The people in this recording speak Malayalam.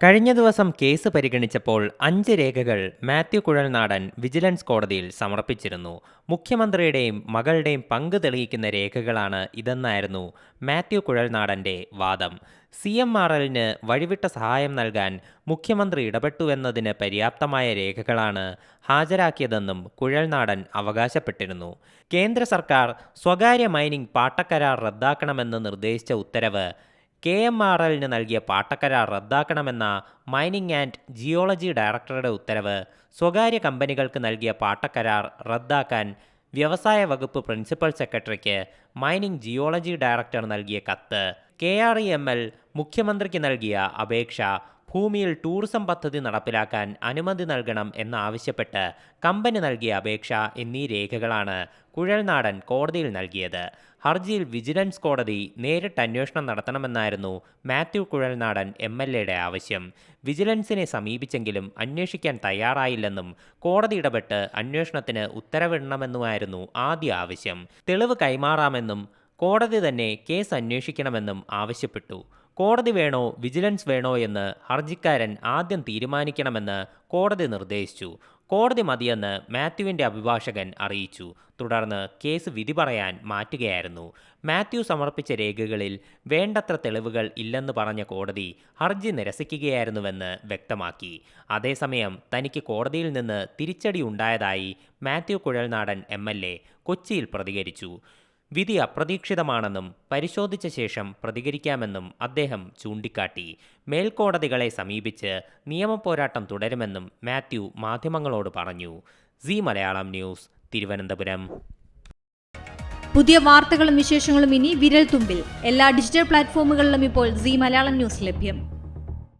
കഴിഞ്ഞ ദിവസം കേസ് പരിഗണിച്ചപ്പോൾ അഞ്ച് രേഖകൾ മാത്യു കുഴൽനാടൻ വിജിലൻസ് കോടതിയിൽ സമർപ്പിച്ചിരുന്നു. മുഖ്യമന്ത്രിയുടെയും മകളുടെയും പങ്ക് തെളിയിക്കുന്ന രേഖകളാണ് ഇതെന്നായിരുന്നു മാത്യു കുഴൽനാടന്റെ വാദം. സി എം ആർ എല്ലിന് വഴിവിട്ട സഹായം നൽകാൻ മുഖ്യമന്ത്രി ഇടപെട്ടുവെന്നതിന് പര്യാപ്തമായ രേഖകളാണ് ഹാജരാക്കിയതെന്നും കുഴൽനാടൻ അവകാശപ്പെട്ടിരുന്നു. കേന്ദ്ര സർക്കാർ സ്വകാര്യ മൈനിംഗ് പാട്ടക്കരാർ റദ്ദാക്കണമെന്ന് നിർദ്ദേശിച്ച ഉത്തരവ് കെ എം ആർ എല്ലിന് നൽകിയ പാട്ടക്കരാർ റദ്ദാക്കണമെന്ന മൈനിങ് ആൻഡ് ജിയോളജി ഡയറക്ടറുടെ ഉത്തരവ് സ്വകാര്യ കമ്പനികൾക്ക് നൽകിയ പാട്ടക്കരാർ റദ്ദാക്കാൻ വ്യവസായ വകുപ്പ് പ്രിൻസിപ്പൽ സെക്രട്ടറിക്ക് മൈനിങ് ജിയോളജി ഡയറക്ടർ നൽകിയ കത്ത് K R E M L മുഖ്യമന്ത്രിക്ക് നൽകിയ അപേക്ഷ ഭൂമിയിൽ ടൂറിസം പദ്ധതി നടപ്പിലാക്കാൻ അനുമതി നൽകണം എന്നാവശ്യപ്പെട്ട് കമ്പനി നൽകിയ അപേക്ഷ എന്നീ രേഖകളാണ് കുഴൽനാടൻ കോടതിയിൽ നൽകിയത്. ഹർജിയിൽ വിജിലൻസ് കോടതി നേരിട്ട് അന്വേഷണം നടത്തണമെന്നായിരുന്നു മാത്യു കുഴൽനാടൻ എം എൽ എയുടെ ആവശ്യം. വിജിലൻസിനെ സമീപിച്ചെങ്കിലും അന്വേഷിക്കാൻ തയ്യാറായില്ലെന്നും കോടതി ഇടപെട്ട് അന്വേഷണത്തിന് ഉത്തരവിടണമെന്നുമായിരുന്നു ആദ്യ ആവശ്യം. തെളിവ് കൈമാറാമെന്നും കോടതി തന്നെ കേസ് അന്വേഷിക്കണമെന്നും ആവശ്യപ്പെട്ടു. കോടതി വേണോ വിജിലൻസ് വേണോ എന്ന് ഹർജിക്കാരൻ ആദ്യം തീരുമാനിക്കണമെന്ന് കോടതി നിർദ്ദേശിച്ചു. കോടതി മതിയെന്ന് മാത്യുവിന്റെ അഭിഭാഷകൻ അറിയിച്ചു. തുടർന്ന് കേസ് വിധി പറയാൻ മാറ്റുകയായിരുന്നു. മാത്യു സമർപ്പിച്ച രേഖകളിൽ വേണ്ടത്ര തെളിവുകൾ ഇല്ലെന്ന് പറഞ്ഞ കോടതി ഹർജി നിരസിക്കുകയായിരുന്നുവെന്ന് വ്യക്തമാക്കി. അതേസമയം തനിക്ക് കോടതിയിൽ നിന്ന് തിരിച്ചടി ഉണ്ടായതായി മാത്യു കുഴൽനാടൻ എം കൊച്ചിയിൽ പ്രതികരിച്ചു. വിധി അപ്രതീക്ഷിതമാണെന്നും പരിശോധിച്ച ശേഷം പ്രതികരിക്കാമെന്നും അദ്ദേഹം ചൂണ്ടിക്കാട്ടി. മേൽക്കോടതികളെ സമീപിച്ച് നിയമപോരാട്ടം തുടരുമെന്നും മാത്യു മാധ്യമങ്ങളോട് പറഞ്ഞു. C Malayalam news Thiruvananthapuram. പുതിയ വാർത്തകളും വിശേഷങ്ങളും ഇനി വിരൽ തുമ്പിൽ എല്ലാ ഡിജിറ്റൽ പ്ലാറ്റ്ഫോമുകളിലും ഇപ്പോൾ സി മലയാളം ന്യൂസ് ലഭ്യം.